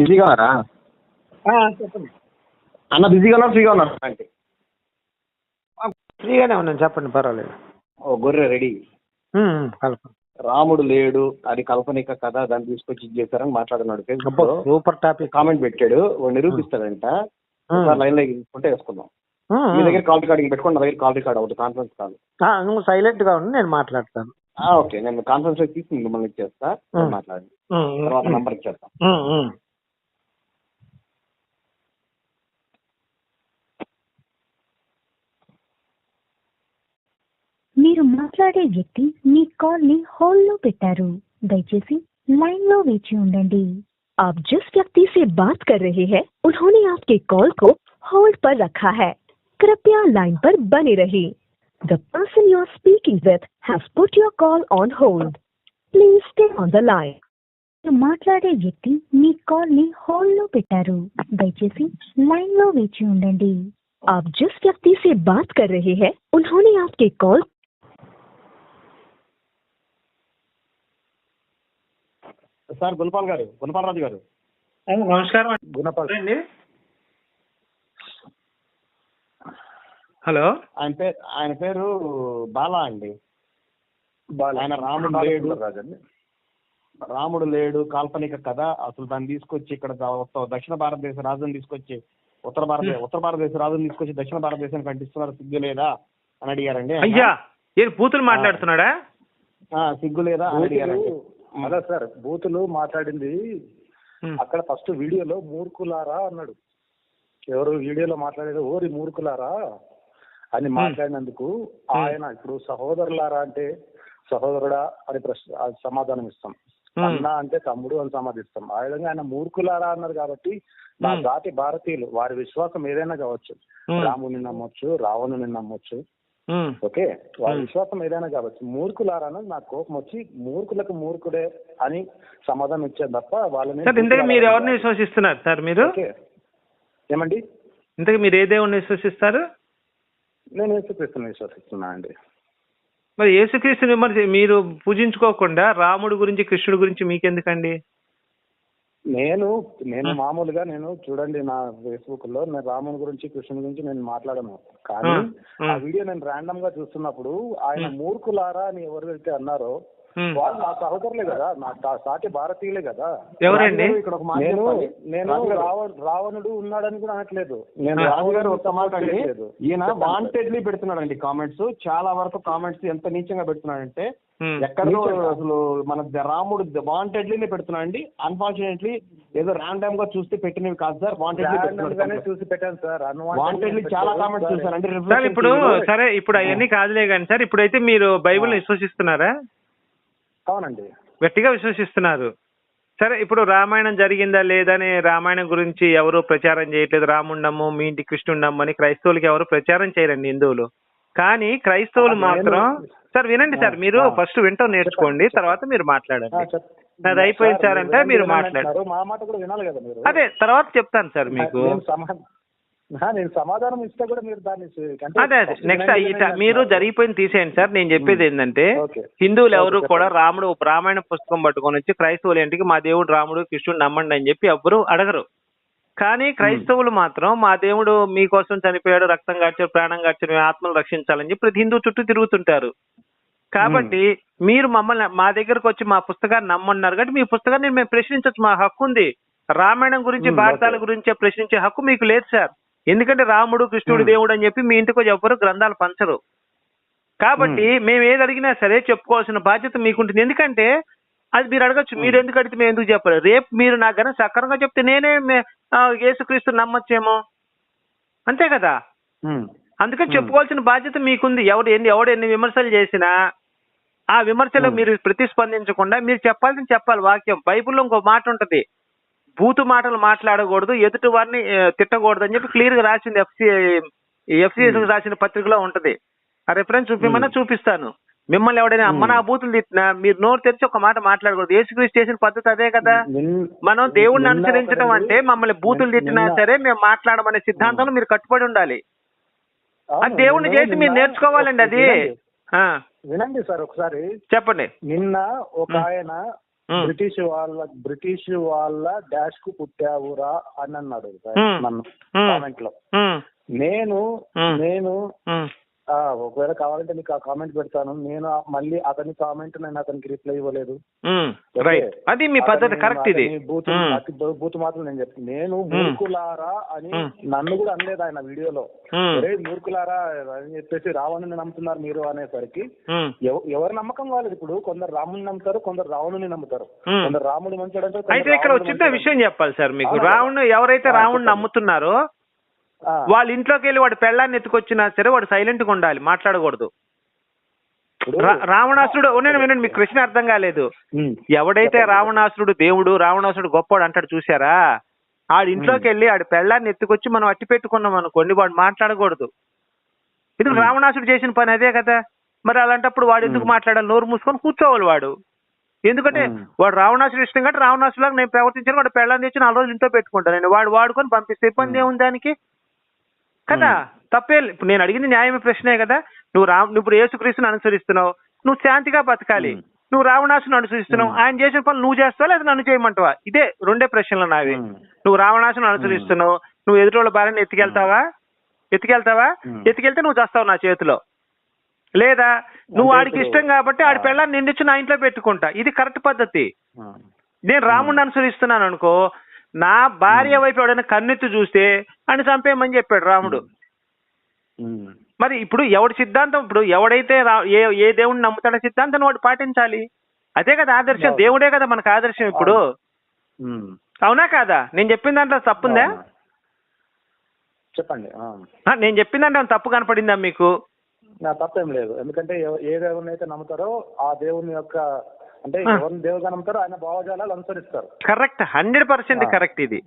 బిజీగా ఉన్నారా? చెప్పండి. అన్న బిజీగా ఉన్నారు ఫ్రీగా ఉన్నారు? అంటే ఫ్రీగానే ఉన్నాను చెప్పండి పర్వాలేదు. ఓ గొర్రె రెడీ. కలపండి రాముడు లేడు అది కల్పనిక కథ దాన్ని తీసుకొచ్చి ఇది చేశారని మాట్లాడుతున్నాడు ఫేస్బుక్ సూపర్ టాపిక్. కామెంట్ పెట్టాడు వాడు నిరూపిస్తాడంట. లైన్లో తీసుకుంటే వేసుకుందాం. మీ దగ్గర కాల్ రికార్డింగ్ పెట్టుకోండి నా దగ్గర కాల్ రికార్డ్ అవుతుంది కాన్ఫరెన్స్ కాల్. నువ్వు సైలెంట్గా ఉండి నేను మాట్లాడతాను. ఓకే నేను కాన్ఫరెన్స్లో తీసి మిమ్మల్ని ఇచ్చేస్తా. మాట్లాడి తర్వాత నంబర్ ఇచ్చేస్తాం. మీరు మాట్లాడే వ్యక్తి మీ కాల్ ని హోల్డ్ లో పెట్టారు దయచేసి लाइन లో వేచి ఉండండి आप जिस व्यक्ति से बात कर रहे हैं उन्होंने आपके कॉल को होल्ड पर रखा है कृपया लाइन पर बने रहिए the person you are speaking with has put your call on hold please stay on the line మాట్లాడే వ్యక్తి మీ కాల్ ని హోల్డ్ లో పెట్టారు దయచేసి लाइन లో వేచి ఉండండి आप जिस व्यक्ति से बात कर रहे हैं उन्होंने आपके कॉल సార్ గుణపాల్ గారు గుణపాల్ రాజు గారు. నమస్కారం అండి. గుణపాల్. ఎవరండి? హలో. ఆయన పేరు ఆయన పేరు బాలా అండి. ఆయన రాముడు లేడు. రాముడు లేడు కాల్పనిక కథ. అసలు దాన్ని తీసుకొచ్చి ఇక్కడ దక్షిణ భారతదేశ రాజుని తీసుకొచ్చి ఉత్తర భారతదేశ ఉత్తర భారతదేశ రాజుని తీసుకొచ్చి దక్షిణ భారతదేశానికి అంటిస్తున్నారు సిగ్గు లేదా? అని అడిగారండి. అయ్యా ఏం పూతులు మాట్లాడుతున్నాడా? ఆ, సిగ్గు లేదా? అని అడిగారండి. అదే సార్ బూతులు మాట్లాడింది. అక్కడ ఫస్ట్ వీడియోలో మూర్ఖులారా అన్నాడు. ఎవరు వీడియోలో మాట్లాడేది? ఓరి మూర్ఖులారా అని మాట్లాడినందుకు ఆయన ఇప్పుడు సహోదరులారా అంటే సహోదరుడా అని ప్రశ్న సమాధానం ఇస్తాం. అన్న అంటే తమ్ముడు అని సమాధిస్తాం. ఆ విధంగా ఆయన మూర్ఖులారా అన్నారు కాబట్టి ఉమ్. జాతి భారతీయులు వారి విశ్వాసం ఏదైనా కావచ్చు. రాముని నమ్మొచ్చు రావణుని నమ్మొచ్చు ఓకే? మ్మ్. విశ్వాసం ఏదైనా కావచ్చు. మూర్ఖులారా నాకు కోపం వచ్చి మూర్ఖులకు మూర్ఖుడే అని సమాధానం ఇచ్చాను తప్ప వాళ్ళని ఇంతకీ మీరు ఎవరిని విశ్వసిస్తున్నారు సార్ మీరు? ఏమండి? ఇంతకీ మీరు ఏ దేవుడిని విశ్వసిస్తారు? నేను యేసుక్రీస్తుని విశ్వసిస్తున్నా అండి. మరి యేసుక్రీస్తు విమర్శ మీరు పూజించుకోకుండా రాముడు గురించి కృష్ణుడు గురించి మీకెందుకండి? నేను నేను మ్మ్. మామూలుగా నేను చూడండి నా ఫేస్బుక్లో నేను రాముని గురించి కృష్ణుని గురించి నేను మాట్లాడను కానీ. ఆ వీడియో నేను ర్యాండమ్గా చూస్తున్నప్పుడు ఆయన. మూర్ఖులారా అని ఎవరైతే అన్నారో వాళ్ళు నా సహోదరులే కదా నా సాటి భారతీయులే కదా. ఎవరండి? ఇక్కడ ఒక మాట నేను రావణుడు ఉన్నాడని కూడా అనట్లేదు. నేను. రాజు గారు ఒక్క మాట అండి. ఈయన. వాంటెడ్లీ పెడుతున్నాడండి కామెంట్స్ చాలా వరకు కామెంట్స్ ఎంత నీచంగా పెడుతున్నాడంటే ఎక్కడో? అసలు మన రాముడు వాంటెడ్లీనే పెడుతున్నాడండి. అన్ఫార్చునేట్లీ ఏదో ర్యాండమ్గా చూస్తే పెట్టినవి కాదు సార్. వాంటెడ్లీ చూసి పెట్టాను సార్. వాంటెడ్లీ చాలా కామెంట్స్ చూసారండి సార్ ఇప్పుడు సరే ఇప్పుడు అవన్నీ కాదులే కానీ సార్ ఇప్పుడైతే మీరు బైబిల్ విశ్వసిస్తున్నారా? అవునండి. గట్టిగా విశ్వసిస్తున్నారు. సరే ఇప్పుడు రామాయణం జరిగిందా లేదని రామాయణం గురించి ఎవరు ప్రచారం చేయట్లేదు. రాముండము మీ ఇంటి కృష్ణుండము అని క్రైస్తవులకి ఎవరు ప్రచారం చేయరండి హిందువులు. కానీ క్రైస్తవులు మాత్రం సార్ వినండి సార్ మీరు. ఫస్ట్ వింటం నేర్చుకోండి. తర్వాత మీరు మాట్లాడండి. నాది అయిపోయింది సార్ అంటే మీరు వినండి మాట్లాడండి. అంటున్నారు. మా మాట కూడా వినాలి కదా మీరు. అదే తర్వాత చెప్తాను సార్ మీకు. నేను సమా- ఆ, నేను సమాధానం ఇస్తే కూడా మీరు దాన్ని సి- అంటే అదే అదే. నెక్స్ట్ మీరు. జరిగిపోయింది తీసేయండి సార్. నేను చెప్పేది ఏంటంటే. హిందువులు ఎవరు కూడా. రాముడు రామాయణ పుస్తకం పట్టుకొని వచ్చి క్రైస్తవులు ఇంటికి మా దేవుడు రాముడు కృష్ణుడు నమ్మండి అని చెప్పి ఎవ్వరు అడగరు. కానీ క్రైస్తవులు మాత్రం మా దేవుడు మీకోసం చనిపోయాడు రక్తం గార్చాడు ప్రాణం గార్చాడు మీ ఆత్మలు రక్షించాలని చెప్పి ప్రతి హిందూ చుట్టూ తిరుగుతుంటారు. కాబట్టి మీరు మమ్మల్ని మా దగ్గరకు వచ్చి మా పుస్తకాన్ని నమ్మన్నారు కాబట్టి మీ పుస్తకాన్ని మేము ప్రశ్నించవచ్చు. మా హక్కు ఉంది రామాయణం గురించి భారతాల. గురించి ప్రశ్నించే హక్కు మీకు లేదు సార్. ఎందుకంటే రాముడు కృష్ణుడు. దేవుడు అని చెప్పి మీ ఇంటికి ఎవ్వరు గ్రంథాలు పంచరు. కాబట్టి మేము ఏది అడిగినా సరే చెప్పుకోవాల్సిన బాధ్యత మీకుంటుంది. ఎందుకంటే అది మీరు అడగచ్చు మీరు ఎందుకు అడిగితే మేము ఎందుకు చెప్పాలి. రేపు మీరు నాకు కనుక సక్రమంగా చెప్తే నేనే యేసుక్రీస్తు నమ్మచ్చేమో. అంతే కదా. అందుకని. చెప్పుకోవాల్సిన బాధ్యత మీకుంది. ఎవడు ఎన్ని ఎవడు ఎన్ని విమర్శలు చేసినా ఆ విమర్శలు. మీరు ప్రతిస్పందించకుండా మీరు చెప్పాల్సింది చెప్పాలి వాక్యం. బైబిల్లో ఇంకో మాట ఉంటది. బూతు మాటలు మాట్లాడకూడదు ఎదుటి వారిని తిట్టకూడదు అని చెప్పి క్లియర్గా రాసింది ఎఫ్సి ఎఫ్సిఎస్ రాసిన పత్రికలో ఉంటది. ఆ రెఫరెన్స్ చూపిమన్నా చూపిస్తాను. మిమ్మల్ని ఎవడైనా అమ్మ నా బూతులు తిట్టినా మీరు నోరు తెరిచి ఒక మాట మాట్లాడకూడదు. యేసుక్రీస్తు చేసిన పద్ధతి అదే కదా. మనం దేవుణ్ణి అనుసరించడం అంటే మమ్మల్ని బూతులు తిట్టినా సరే మేము మాట్లాడమనే సిద్ధాంతంలో మీరు కట్టుబడి ఉండాలి. అది దేవుణ్ణి చేసి మీరు నేర్చుకోవాలండి అది. వినండి. సార్ ఒకసారి. చెప్పండి. నిన్న ఒక. ఆయన బ్రిటిష్ వాళ్ళ బ్రిటిష్ వాళ్ళ డాష్కు పుట్టావురా అని అన్నాడు. నన్ను. కామెంట్లో నేను. నేను ఒకవేళ కావాలంటే మీకు ఆ కామెంట్ పెడతాను. నేను మళ్ళీ అతని కామెంట్ నేను అతనికి రిప్లై ఇవ్వలేదు. రైట్ అది మీ పద్ధతి కరెక్ట్ ఇది. బూతు మాత్రం నేను చెప్తాను నేను. మూర్ఖులారా అని. నన్ను కూడా అనలేదు ఆయన వీడియోలో. ఒరే మూర్ఖులారా అని చెప్పేసి రావణుని నమ్ముతున్నారు మీరు అనేసరికి ఎవరి నమ్మకం వాళ్ళది ఇప్పుడు? కొందరు రాముని నమ్ముతారు కొందరు రావణుని నమ్ముతారు. కొందరు రాముడు కొందరు అయితే ఇక్కడ మంచోడు. విషయం చెప్పాలి సార్ మీకు? రావణ్ ఎవరైతే రావణ్. నమ్ముతున్నారో వాళ్ళ ఇంట్లోకి వెళ్ళి వాడు పెళ్ళాన్ని ఎత్తుకొచ్చినా సరే వాడు సైలెంట్గా ఉండాలి మాట్లాడకూడదు. రావణాసురుడు వినండి వినండి మీకు ప్రశ్న అర్థం కాలేదు. ఎవడైతే. రావణాసురుడు దేవుడు రావణాసురుడు గొప్పవాడు అంటాడు చూసారా ఆడి ఇంట్లోకి వెళ్ళి ఆడి పెళ్ళాన్ని ఎత్తుకొచ్చి మనం అట్టి పెట్టుకున్నాం అనుకోండి వాడు మాట్లాడకూడదు. ఇది మ్మ్. రావణాసురుడు చేసిన పని అదే కదా? మరి అలాంటప్పుడు వాడు ఎందుకు. మాట్లాడాలి? నోరు మూసుకొని కూర్చోవాలి వాడు. ఎందుకంటే. వాడు రావణాసురుడు ఇష్టం కాబట్టి రావణాసురులాగా నేను ప్రవర్తించాను వాడు పెళ్ళాన్ని తెచ్చి నాలుగు రోజులు ఇంట్లో పెట్టుకుంటాను. నేను వాడు వాడుకొని పంపిస్తే ఇబ్బంది. ఏముంది దానికి? కదా? తప్పే ఇప్పుడు నేను అడిగింది న్యాయమే ప్రశ్నే కదా. నువ్వు రా నువ్వు ఇప్పుడు యేసుక్రీస్తుని అనుసరిస్తున్నావు. నువ్వు శాంతిగా బతకాలి. నువ్వు రావణాసుని అనుసరిస్తున్నావు. ఆయన చేసిన పనులు నువ్వు చేస్తావా లేదా నన్ను చేయమంటావా? ఇదే రెండే ప్రశ్నలు నావి. నువ్వు రావణాసుని అనుసరిస్తున్నావు. నువ్వు ఎదుటి భార్యని ఎత్తుకెళ్తావా? ఎత్తుకెళ్తావా. ఎత్తుకెళ్తే నువ్వు చేస్తావు నా చేతిలో. లేదా? నువ్వు ఆడికి ఇష్టం కాబట్టి ఆడి. పెళ్ళాన్ని నిండించి నా ఇంట్లో పెట్టుకుంటా. ఇది కరెక్ట్ పద్ధతి. నేను రాముడిని అనుసరిస్తున్నాను అనుకో నా భార్య వైపు ఎవడైనా కన్నెత్తి చూస్తే అని చంపేయమని చెప్పాడు రాముడు. మరి ఇప్పుడు ఎవడి సిద్ధాంతం? ఇప్పుడు ఎవడైతే ఏ ఏ దేవుడిని నమ్ముతాడో సిద్ధాంతాన్ని వాడు పాటించాలి. అదే కదా ఆదర్శం. దేవుడే కదా మనకు ఆదర్శం ఇప్పుడు. అవునా. కాదా? నేను చెప్పిన దాంట్లో తప్పుందా? చెప్పండి. నేను చెప్పిన దాంట్లో తప్పు కనపడిందా మీకు? నా తప్పేం లేదు. ఎందుకంటే ఏ దేవుని అయితే నమ్ముతారో ఆ దేవుని యొక్క అంటే ఆ. ఎవరిని దేవుగా నమ్ముతారో ఆయన భావజాలాలు అనుసరిస్తారు. కరెక్ట్. Hundred percent. కరెక్ట్ ఇది.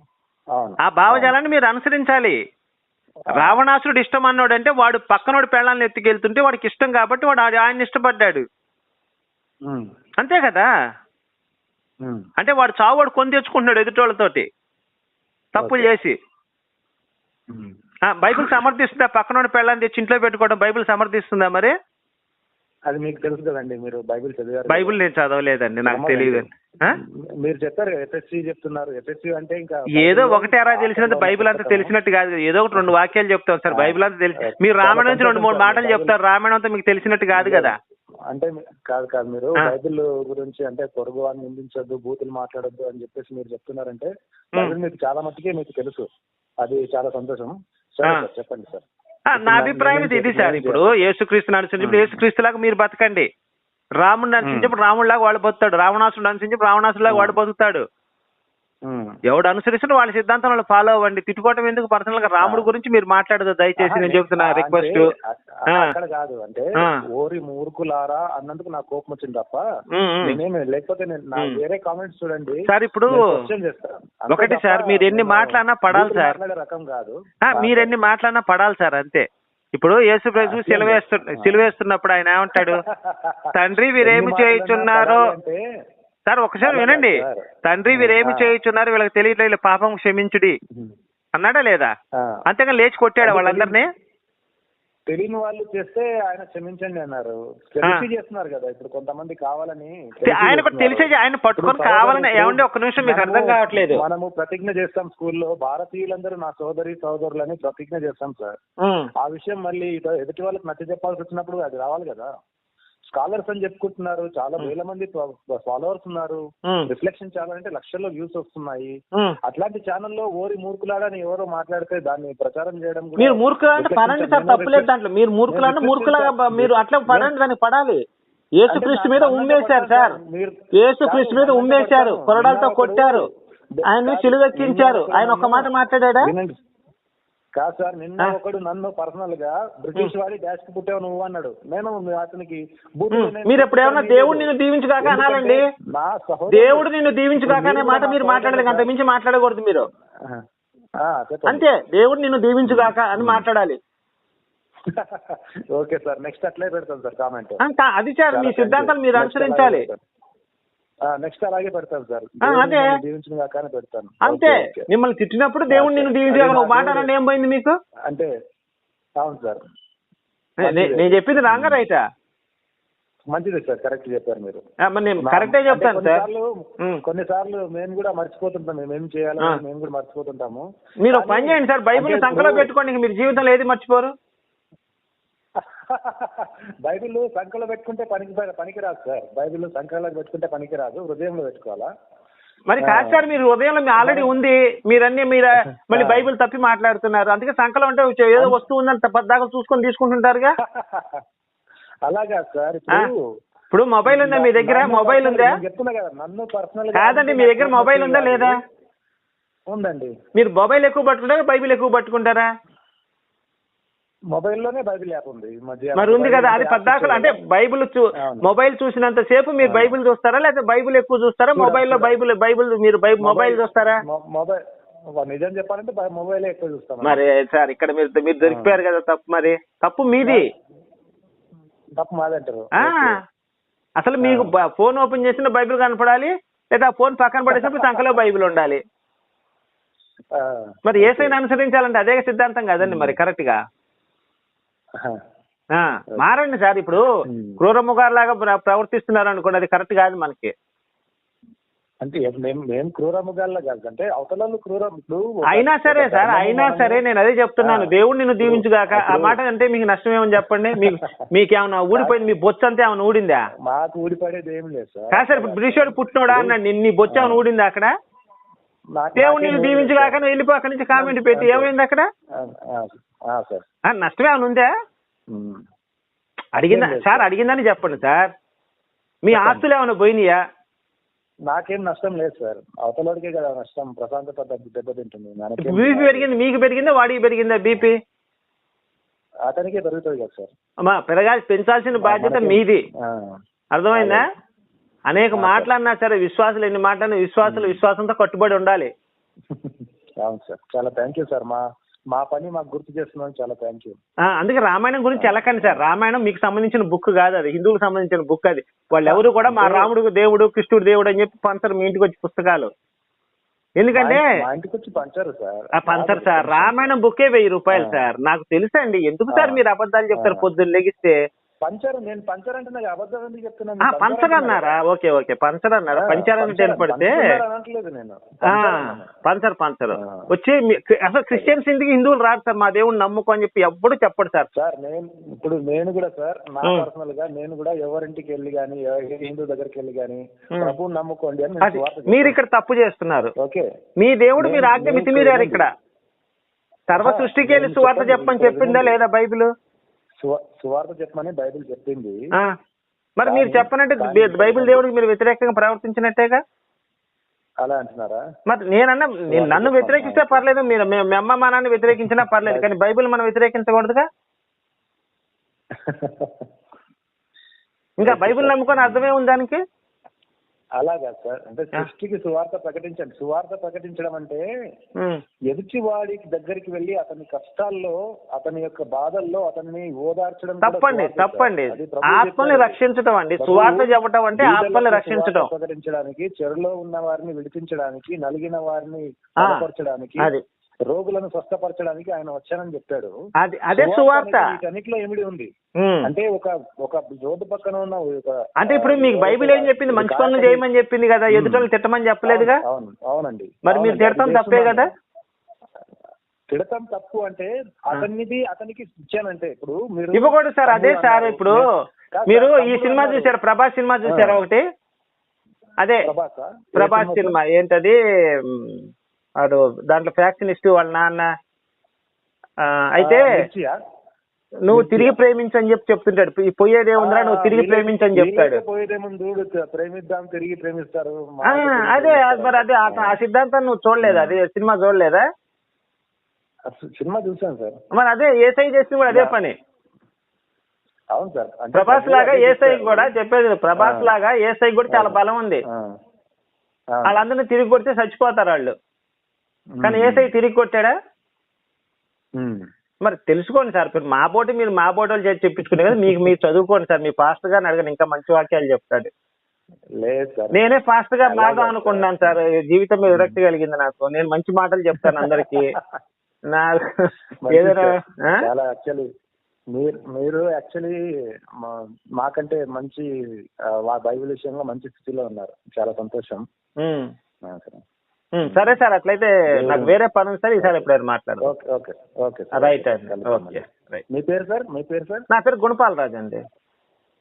ఆ భావజాలాన్ని మీరు అనుసరించాలి. రావణాసురుడు ఇష్టం అన్నాడు అంటే వాడు పక్కనోడు పెళ్ళాలను ఎత్తుకెళ్తుంటే వాడికి ఇష్టం కాబట్టి వాడు ఆ- ఆయన్ని ఇష్టపడ్డాడు. అంతే కదా. అంటే వాడు చావు వాడు కొని తెచ్చుకుంటున్నాడు ఎదుటోళ్ళతోటి. తప్పులు. చేసి. బైబిల్ సమర్థిస్తుందా? పక్కనోడి పెళ్ళాన్ని తెచ్చి ఇంట్లో పెట్టుకోవడం బైబిల్ సమర్థిస్తుందా మరి? అది మీకు తెలుసు కదండి మీరు బైబిల్ చదివారు. బైబిల్ నేను చదవలేదండి నాకు. తెలియదు? మీరు చెప్పారు ఎస్ఎస్సి చెప్తున్నారు ఎస్ఎస్సి అంటే ఇంకా ఏదో ఒకటి అరా తెలిసినట్టు బైబిల్ అంతా తెలిసినట్టు కాదు. ఏదో ఒకటి రెండు వాక్యాలు చెప్తాం సార్ బైబిల్ అంతా తెలిసి మీరు రామాయణం నుంచి రెండు మూడు మాటలు చెప్తారు రామాయణం అంతా మీకు తెలిసినట్టు కాదు కదా అంటే కాదు కాదు మీరు. బైబిల్ గురించి అంటే పొరుగు వారిని నిందించొద్దు బూతులు మాట్లాడొద్దు అని చెప్పేసి మీరు చెప్తున్నారంటే బైబిల్ మీకు చాలా మట్టుకే మీకు తెలుసు అది చాలా సంతోషం సరే చెప్పండి సార్ నా అభిప్రాయం ఇది ఇది సార్. ఇప్పుడు యేసుక్రీస్తుని అనుసరించినప్పుడు యేసుక్రీస్తులాగా మీరు బతకండి. రాముడిని అనుసరించినప్పుడు రాముడిలాగా వాడు బతుకుతాడు. రావణాసుడు అనుసరించినప్పుడు రావణాసులాగా వాడు బతుకుతాడు. ఎవడు అనుసరిస్తున్న వాళ్ళ సిద్ధాంతం వాళ్ళు ఫాలో అవ్వండి. తిట్టుకోవటం ఎందుకు? పర్సనల్గా రాముడు గురించి మీరు మాట్లాడదు. దయచేసి నేను చెప్తున్నా రిక్వెస్ట్ అక్కడ కాదు. అంటే. ఓరి మూర్ఖులారా అన్నందుకు నాకు కోపం వచ్చింది తప్ప నేనేమి లేకపోతే నేను. వేరే కామెంట్స్ చూడండి. సార్ ఇప్పుడు ఒకటి సార్ మీరు ఎన్ని నేను మాట్లాడినా పడాలి సార్. రకం కాదు. మీరు ఎన్ని మాట్లాడినా పడాలి సార్ అంతే. ఇప్పుడు యేసు ప్రభు సిలువేస్తు. సిలువేస్తున్నప్పుడు ఆయన ఏమంటాడు? తండ్రి వీరేమి ఎన్ని చేయుచున్నారో? సార్ ఒకసారి వినండి. తండ్రి వీరేమి. చేయుచున్నారు వీళ్ళకి తెలియట్లేదు పాపం క్షమించుడి. అన్నాడా లేదా. అంతేగా లేచి కొట్టాడు వాళ్ళందరినీ? తెలియని వాళ్ళు చేస్తే ఆయన క్షమించండి అన్నారు. తెలిసి చేస్తున్నారు కదా ఇప్పుడు కొంతమంది కావాలని ఆయనకు తెలిసే ఆయన పట్టుకొని కావాలని ఏమండి ఒక్క నిమిషం మీకు అర్థం కావట్లేదు. మనము ప్రతిజ్ఞ చేస్తాం స్కూల్లో భారతీయులందరూ నా సోదరి సోదరులని ప్రతిజ్ఞ చేస్తాం సార్. ఆ విషయం మళ్ళీ ఎదుటి వాళ్ళకి నచ్చ చెప్పాల్సి వచ్చినప్పుడు అది రావాలి కదా. స్కాలర్స్ అని చెప్పుకుంటున్నారు. చాలా వేల మంది ఫాలోవర్స్ ఉన్నారు. రిఫ్లెక్షన్ ఛానల్ అంటే లక్షల్లో వ్యూస్ వస్తున్నాయి. అట్లాంటి ఛానల్లో ఓరి మూర్ఖులాడని ఎవరో మాట్లాడితే దాన్ని ప్రచారం చేయడం మీరు మూర్ఖులు అంటే reflection పడండి సార్ తప్పులేదు దాంట్లో. మీరు మూర్ఖులు అంటే నేను మూర్ఖులుగా మీరు అట్లా పడండి దానికి పడాలి. యేసుక్రీస్తు మీద ఉమ్మేశారు సార్. యేసుక్రీస్తు మీద ఉమ్మేశారు. కొరడాలతో కొట్టారు. ఆయన్ని నిన్న ఆయన ఒక్క మాట మాట్లాడా. కాదు సార్ నిన్న. ఒకడు నన్ను పర్సనల్గా బ్రిటిష్ వాడి డాష్కి పుట్టావు నువ్వు అన్నాడు. నేను అతనికి మీరు ఎప్పుడు ఏమన్నా. దేవుడు నిన్ను దీవించుగాక అనాలండి? దేవుడు నిన్ను దీవించుగాక అనే మాట మీరు మాట్లాడలేదు అంత మించి మాట్లాడకూడదు మీరు. అంతే దేవుడు నిన్ను దీవించుగాక అని మాట్లాడాలి. ఓకే సార్ నెక్స్ట్ అట్లే పెడతాను సార్ కామెంట్ అది సార్ మీ సిద్ధాంతాలు మీరు అనుసరించాలి. నెక్స్ట్ అలాగే పెడతాను సార్. అదే. దీవించిన కాకనే పెడతాను. అంతే. మిమ్మల్ని తిట్టినప్పుడు దేవుడు నిన్ను దీవించుగాక ఒక మాట అనండి ఏం పోయింది మీకు? అంటే అవును సార్. నేను చెప్పింది రాంగా రైటా? మంచిది సార్ కరెక్ట్ చెప్పారు మీరు. నేను కరెక్టే చెప్తాను సార్. కొన్నిసార్లు మేము కూడా మర్చిపోతుంటాం మేము ఏం చేయాలో. మేము కూడా మర్చిపోతుంటాము. మీరు పని చేయండి సార్ బైబిల్ ఇప్పుడు- పెట్టుకోండి మీరు జీవితంలో ఏది మర్చిపోరు? బైబిల్ సంఖలో పెట్టుకుంటే పనికి పనికి రాదు సార్. బైబిల్ సంఖలో పెట్టుకుంటే పనికి రాదు హృదయంలో పెట్టుకోవాలా? మరి కాదు సార్ మీరు ఉదయంలో మీ ఆల్రెడీ ఉంది. మీరన్నీ మీరు మళ్ళీ బైబిల్ తప్పి మాట్లాడుతున్నారు. అందుకే సంకలం అంటే ఏదో వస్తువు ఉందని పద్దాక చూసుకొని తీసుకుంటుంటారుగా? అలాగా సార్? ఇప్పుడు ఇప్పుడు మొబైల్ ఉందా మీ దగ్గర? మొబైల్ ఉందా? చెప్తున్నా కదా నన్ను పర్సనల్ కాదండి మీ దగ్గర మొబైల్ ఉందా లేదా? ఉందండి. మీరు మొబైల్ ఎక్కువ పట్టుకుంటారా బైబిల్ ఎక్కువ పట్టుకుంటారా? మొబైల్లోనే బైబిల్ యాప్ ఉంది. మరి ఉంది కదా అది పద్దాకలు అంటే బైబిల్ చూ. మొబైల్ చూసినంత సేపు మీరు బైబిల్ చూస్తారా లేకపోతే బైబిల్ ఎక్కువ చూస్తారా? మొబైల్లో. బైబిల్ బైబిల్ మీరు మొబైల్ చూస్తారా? మొబైల్ నిజం చెప్పాలంటే మొబైలే ఎక్కువ చూస్తాం. మరి సార్ ఇక్కడ మీరు మీరు దొరికిపోయారు కదా తప్పు మరి. తప్పు మీది. తప్పు మాదంటారు అసలు మీకు ఫోన్ ఓపెన్ చేసిన బైబిల్ కనపడాలి లేదా ఫోన్ పక్కన పడేసినప్పుడు సంఖలో బైబిల్ ఉండాలి. మరి ఏసైనా అనుసరించాలంటే అదే సిద్ధాంతం కదండి మరి కరెక్ట్గా మారండి సార్ ఇప్పుడు. క్రూరముగారు లాగా ప్ర- ప్రవర్తిస్తున్నారు అనుకోండి అది కరెక్ట్ కాదు మనకి. అంటే మేము మేము క్రూరముగాల్లో కాదు అంటే అవతల క్రూర అయినా సరే సార్ అయినా సరే నేను అదే చెప్తున్నాను. దేవుడు నిన్ను దీవించుగాక. ఆ మాట అంటే మీకు నష్టం ఏమని చెప్పండి మీకు మీకేమన్నా ఊడిపోయింది మీ బొచ్చు అంతా ఏమైనా ఊడిందా? మాకు ఊడిపడేది ఏం లేదు సార్. సార్ ఇప్పుడు బ్రిషోడు పుట్టినోడా అన్నాడు నిన్ను నీ బొచ్చు ఏమైనా ఊడిందా అక్కడ? నాకు- దేవుడు నాకేం నిన్ను ఊడలేదు దీవించుగాక సార్. నువ్వు వెళ్ళిపో అక్కడి నుంచి కామెంట్ పెట్టి. ఏమైంది అక్కడ? నష్టం ఏమైనా ఉందా. అడిగిందా. సార్ అడిగిందని చెప్పండి సార్. మీ. ఆస్తులు ఏమైనా పోయినాయా? నాకేం నష్టం లేదు సార్. అవతలడికే కదా నష్టం. ప్రశాంతత దెబ్బ- దెబ్బతింటుంది. బీపీ పెరిగింది మీకు పెరిగిందా వాడికి పెరిగిందా బీపీ? అతనికే పెరుగుతుంది కదా సార్. అమ్మా పెరగాలి పెంచాల్సిన బాధ్యత మీది. అర్థమైందా? అనేక ఆ, మాటలన్నా సరే విశ్వాసులు ఎన్ని మాటలు విశ్వాసులు విశ్వాసంతో కట్టుబడి ఉండాలి. అవును సార్. చాలా థ్యాంక్ యూ సార్. మా మా పని మాకు గుర్తు చేస్తున్నాను చాలా థ్యాంక్ యూ. అందుకే రామాయణం గురించి వెళ్ళకండి సార్. రామాయణం మీకు సంబంధించిన బుక్ కాదు అది. హిందువులకు సంబంధించిన బుక్ అది. వాళ్ళు ఎవరు కూడా మా రాముడు దేవుడు కృష్ణుడు దేవుడు అని చెప్పి పంచరు మీ ఇంటికి వచ్చి పుస్తకాలు. ఎందుకంటే పంచారు సార్. ఆ పంచరు సార్. రామాయణం బుక్కే వెయ్యి రూపాయలు. సార్. నాకు తెలుసండి. ఎందుకు సార్. మీరు అబద్ధాలు చెప్తారు. పొద్దున్న లెగిస్తే? పంచర్ నేను పంచర్ అంటే అబద్ధం ఎందుకు చెప్తున్నాను పంచర్. అన్నారా ఓకే ఓకే పంచర్ అన్నారా పంచర్ అని పంచర్ తెలపడితే పంచర్ అనట్లేదు నేను ఆ, పంచర్. వచ్చి అసలు క్రిస్టియన్స్ ఇంటికి హిందువులు రారు సార్ మా దేవుడిని నమ్ముకో అని చెప్పి ఎప్పుడు చెప్పడు సార్ సార్ నేను ఇప్పుడు నేను కూడా సార్ నా. పర్సనల్గా నేను కూడా ఎవరింటికి వెళ్ళి గానీ ఎవ- హిందూ దగ్గరికి వెళ్ళి గానీ ఉమ్. ప్రభువుని నమ్ముకోండి అని మీరు. ఇక్కడ తప్పు చేస్తున్నారు ఓకే మీ దేవుడు మీరు ఆజ్ఞ మితిమీరారు ఇక్కడ సర్వ సృష్టికి వెళ్ళి సువార్త చెప్పని చెప్పిందా. లేదా బైబిల్ సువార్త చెప్పమని బైబిల్ చెప్పింది. మరి మీరు చెప్పనంటే బైబిల్ దేవుడికి మీరు వ్యతిరేకంగా ప్రవర్తించినట్టేగా? అలా అంటున్నారా? మరి నేనన్నా నేను నన్ను వ్యతిరేకిస్తే పర్లేదు మీరు మీ అమ్మ మా నాన్న వ్యతిరేకించినా పర్లేదు కానీ బైబిల్ మనం వ్యతిరేకించకూడదుగా? ఇంకా బైబిల్ నమ్ముకొని అర్థమే ఉంది దానికి అలాగా సార్. అంటే సృష్టికి సువార్త ప్రకటించండి సువార్త ప్రకటించడం అంటే. ఎదుటి వాడి దగ్గరికి వెళ్ళి అతని కష్టాల్లో అతని యొక్క బాధల్లో అతన్ని ఓదార్చడం తప్పండి. తప్పండి. చెప్పాడు. రక్షించడం అండి. సువార్త చెప్పటం అంటే సువార్త రక్షించడం ప్రకటించడానికి చెరులో ఉన్న వారిని విడిపించడానికి నలిగిన వారిని బలపరచడానికి రోగులను స్వస్థపరచడానికి ఆయన వచ్చానని చెప్పాడు. అది సువార్త. వీటన్నిటిలో ఏమిడి ఉంది. అంటే ఒక ఒక రోడ్డు పక్కన ఉన్న అంటే ఇప్పుడు మీకు బైబిల్ ఏం చెప్పింది? మంచి పనులు చేయమని చెప్పింది కదా. ఎదుటోళ్ళు తిట్టమని చెప్పలేదుగా? అవును అవునండి. మరి మీరు తిడతాం తప్పే కదా? తిడతాం తప్పు అంటే అతనిది అతనికి ఇచ్చానంటే ఇప్పుడు మీరు ఇవ్వకూడదు సార్ అదే సార్. ఇప్పుడు. మీరు ఈ సినిమా. చూసారా ప్రభాస్ సినిమా చూసారా. ఒకటి? అదే ప్రభాసా? సినిమా ఏంటది? వాడు దాంట్లో ఫ్యాక్షనిస్ట్ వాళ్ళ నాన్న అయితే? నువ్వు? తిరిగి ప్రేమించని చెప్పి చెప్తుంటాడు. పోయేదే ఉందిరా నువ్వు తిరిగి ప్రేమించని చెప్తాడు. తిరిగి ప్రేమిస్తారు అదే. మరి అదే ఆ- సిద్ధాంతం నువ్వు చూడలేదా? అది సినిమా చూడలేదా? సినిమా చూసాను సార్. మరి అదే ఏసై చేసింది కూడా అదే పని. అవును సార్. ప్రభాస్ ప్రభు లాగా ఏసై. కూడా చెప్పేది ప్రభాస్. లాగా ఏసై కూడా చాలా బలం ఉంది. వాళ్ళందరినీ తిరిగి కొడితే చచ్చిపోతారు వాళ్ళు. కానీ. ఏసై తిరిగి కొట్టాడా. మరి తెలుసుకోండి సార్ ఇప్పుడు మా బోటి మీరు మా వాళ్ళు చేసి చెప్పించుకునే కదా మీకు మీరు చదువుకోండి సార్ మీ పాస్టర్ గారిని అడగండి ఇంకా మంచి వాక్యాలు చెప్తాడు. లేదు సార్. నేనే ఫాస్ట్గా అలాగే మాగా సార్. అనుకుంటున్నాను సార్ జీవితం మీద విరక్తి కలిగింది నాకు. నేను మంచి మాటలు చెప్తాను అందరికి. మంచిది ఏదైనా? చాలా యాక్చువల్లీ మీరు మీరు యాక్చువల్లీ మాకంటే మంచి బైబిల్ విషయంలో మంచి స్థితిలో ఉన్నారు. చాలా సంతోషం. సరే. సరే అట్లయితే నాకు వేరే పని ఉంది సార్ ఈసారి ఎప్పుడైనా మాట్లాడదాం. Okay okay okay sir. Right అండి. ఓకే మీ పేరు సార్? మీ పేరు సార్? నా పేరు గుణపాల్ రాజు అండి.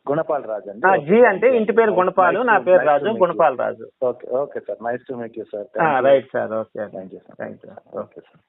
గుణపాల్ రాజు అండి. జీ అంటే ఇంటి పేరు గుణపాలు నా పేరు Raju Gunapal Raju. Okay okay sir nice to meet you sir right sir okay thank you sir thank you okay sir